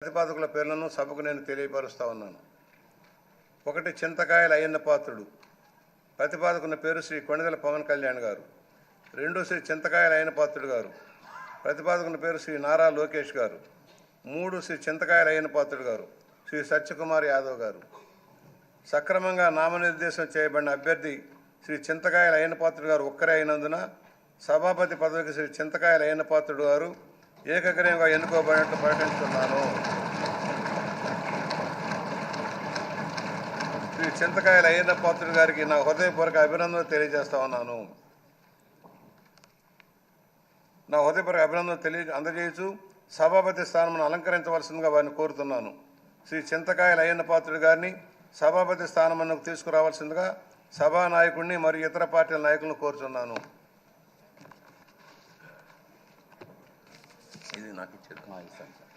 ప్రతిపాదకుల పేర్లను సభకు నేను తెలియపరుస్తా ఉన్నాను. ఒకటి చింతకాయల అయ్యన్న పాత్రుడు. ప్రతిపాదకున్న పేరు శ్రీ కొణిదల పవన్ కళ్యాణ్ గారు. రెండు శ్రీ చింతకాయల అయ్యన పాత్రుడు గారు. ప్రతిపాదకున్న పేరు శ్రీ నారా లోకేష్ గారు. మూడు శ్రీ చింతకాయల అయ్యన పాత్రుడు గారు శ్రీ సత్యకుమార్ యాదవ్ గారు. సక్రమంగా నామనిర్దేశం చేయబడిన అభ్యర్థి శ్రీ చింతకాయల అయ్యన పాత్రుడు గారు ఒక్కరే అయినందున సభాపతి పదవికి శ్రీ చింతకాయల అయ్యన పాత్రుడు గారు ఏకగ్రయంగా ఎన్నుకోబడినట్లు ప్రకటిస్తున్నాను. శ్రీ చింతకాయల అయ్యన్న పాత్రుడు గారికి నా హృదయపూర్వక అభినందనలు తెలియజేస్తా ఉన్నాను. నా హృదయపూర్వక అభినందనలు తెలియ అందజేయచ్చు సభాపతి స్థానం అలంకరించవలసిందిగా వారిని కోరుతున్నాను. శ్రీ చింతకాయల అయ్యన్న పాత్రుడు గారిని సభాపతి స్థానమునకు తీసుకురావాల్సిందిగా సభా నాయకుడిని మరియు ఇతర పార్టీల నాయకులను కోరుతున్నాను నాకు ఇచ్చేది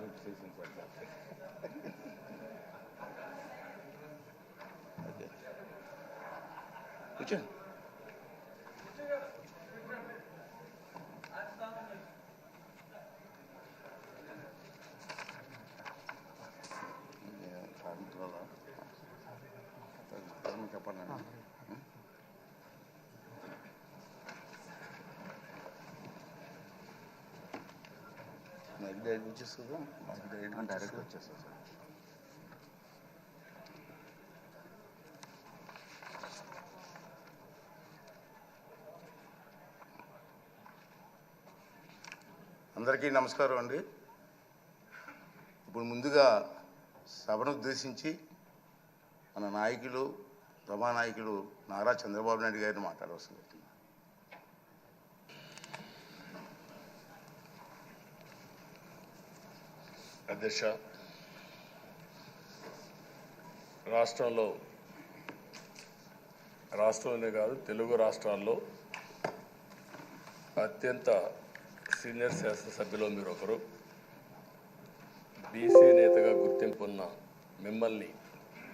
would say like that. I you? నాకు డైరెక్ట్ వచ్చేస్తుందా మాకు డైరెక్ట్ డైరెక్ట్ వచ్చేస్తుంది సార్ అందరికీ నమస్కారం అండి. ఇప్పుడు ముందుగా సభను ఉద్దేశించి మన నాయకులు సభానాయకులు నారా చంద్రబాబు నాయుడు గారిని మాట్లాడవలసి అధ్యక్ష. రాష్ట్రంలో రాష్ట్రంలోనే కాదు తెలుగు రాష్ట్రాల్లో అత్యంత సీనియర్ శాసనసభ్యులు మీరు ఒకరు. బీసీ నేతగా గుర్తింపు ఉన్న మిమ్మల్ని